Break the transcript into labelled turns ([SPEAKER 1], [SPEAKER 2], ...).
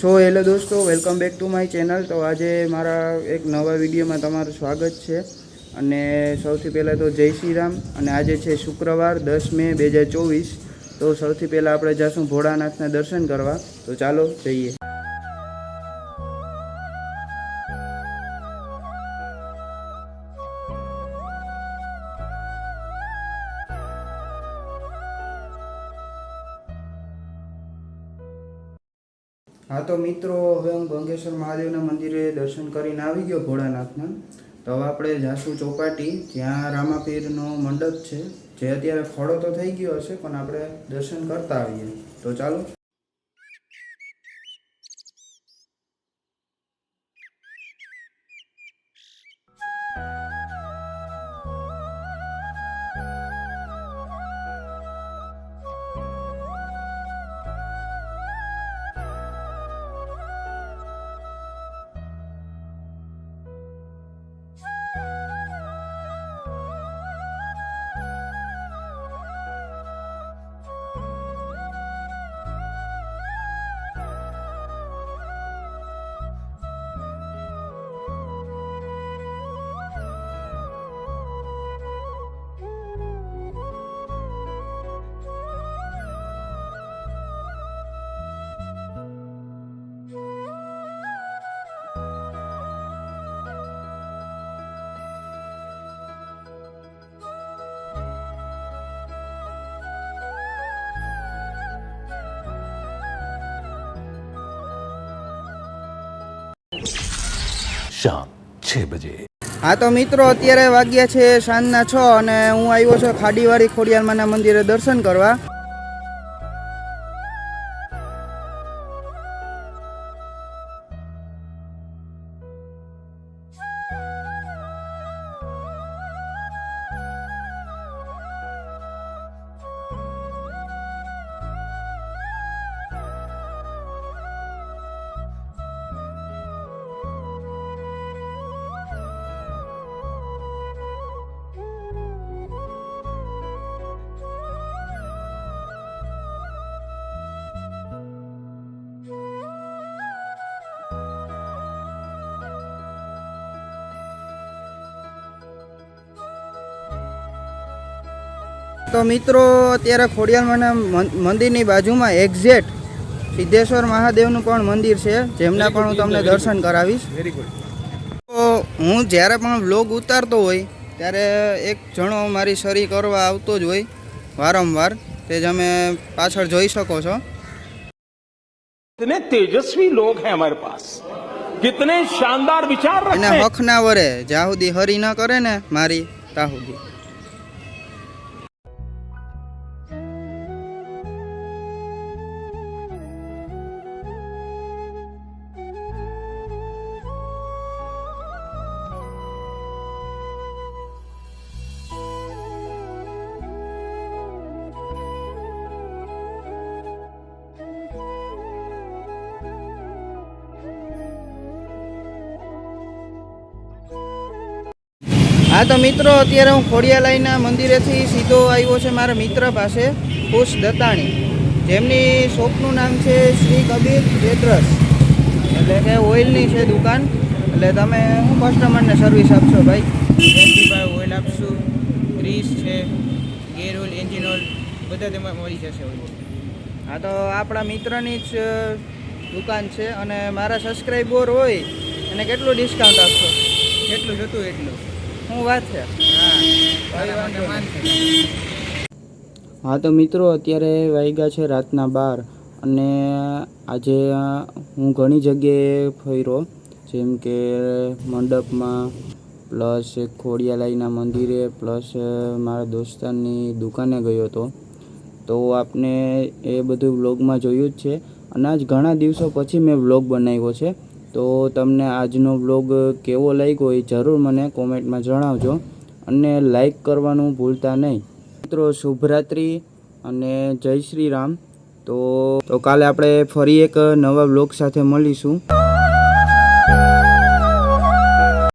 [SPEAKER 1] સો, hello દોસ્તો, welcome back to my channel. તો આજે મારા એક નવા વિડીયોમાં તમારું સ્વાગત છે. અને સૌથી પહેલાં તો જય શ્રી રામ. અને આજે છે શુક્રવાર, દસ મે બે હજાર ચોવીસ. તો સૌથી પહેલાં આપણે જઈશું ભોળાનાથના દર્શન કરવા. તો ચાલો જઈએ. હા તો મિત્રો, હવે હું ગંગેશ્વર મહાદેવના મંદિરે દર્શન કરીને આવી ગયો ભોળાનાથના. તો હવે આપણે જાસુ ચોપાટી, જ્યાં રામાપીરનો મંડપ છે. જે અત્યારે ખોડો તો થઈ ગયો હશે, પણ આપણે દર્શન કરતા આવીએ. તો ચાલો.
[SPEAKER 2] શામ છ બજે.
[SPEAKER 1] હા તો મિત્રો, અત્યારે વાગ્યા છે સાંજના છ અને હું આવ્યો છું ખાડીવાળી ખોડિયારમાના મંદિરે દર્શન કરવા. તો મિત્રો અત્યારે ખોડિયાલમાંના મંદિરની બાજુમાં એક્ઝેક્ટ સિદ્ધેશ્વર મહાદેવનું પણ મંદિર છે જેમના પણ હું તમને દર્શન કરાવીશ. તો હું જ્યારે પણ વ્લોગ ઉતારતો હોય ત્યારે એક જણો મારી સરી કરવા આવતો જ હોય વારંવાર તે તમે પાછળ જોઈ શકો છો.
[SPEAKER 3] તેજસ્વી લોગ હે હમારે પાસ કિતને
[SPEAKER 1] શાનદાર
[SPEAKER 3] વિચાર
[SPEAKER 1] અને હખના વરે જ્યાં સુધી હરી ન કરે ને મારી ત્યાં સુધી હા તો મિત્રો, અત્યારે હું ખોડિયાલાઈના મંદિરેથી સીધો આવ્યો છે મારા મિત્ર પાસે, ખુશ દત્તાણી જેમની શોપનું નામ છે શ્રી કબીર ટ્રેડર્સ એટલે કે ઓઇલની છે દુકાન. એટલે તમે શું કસ્ટમરને સર્વિસ આપશો ભાઈ?
[SPEAKER 4] ભાઈ ઓઇલ આપશું, ગ્રીસ છે, ગેર ઓઇલ એન્જિન ઓઇલ બધા તેમાં મળી જશે ઓઇલ.
[SPEAKER 1] હા તો આપણા મિત્રની જ દુકાન છે અને મારા સબસ્ક્રાઈબર હોય, એને કેટલું ડિસ્કાઉન્ટ આપશો?
[SPEAKER 4] જેટલું જોતું એટલું.
[SPEAKER 1] શું વાત છે?
[SPEAKER 4] હા.
[SPEAKER 1] તો મિત્રો અત્યારે વાગ્યા છે રાતના બાર અને આજે હું ઘણી જગ્યાએ ફર્યો જેમ કે મંડપમાં પ્લસ ખોડિયાલાઈના મંદિરે પ્લસ મારા દોસ્તારની દુકાને ગયો હતો. તો આપને એ બધું વ્લોગમાં જોયું જ છે. અને આજ ઘણા દિવસો પછી મેં વ્લોગ બનાવ્યો છે. તો તમને આજનો વ્લોગ કેવો લાગ્યો એ જરૂર મને કોમેન્ટમાં જણાવજો. અને લાઈક કરવાનું ભૂલતા નહીં. મિત્રો, શુભરાત્રિ અને જય શ્રી રામ. તો તો કાલે આપણે ફરી એક નવા બ્લોગ સાથે મળીશું.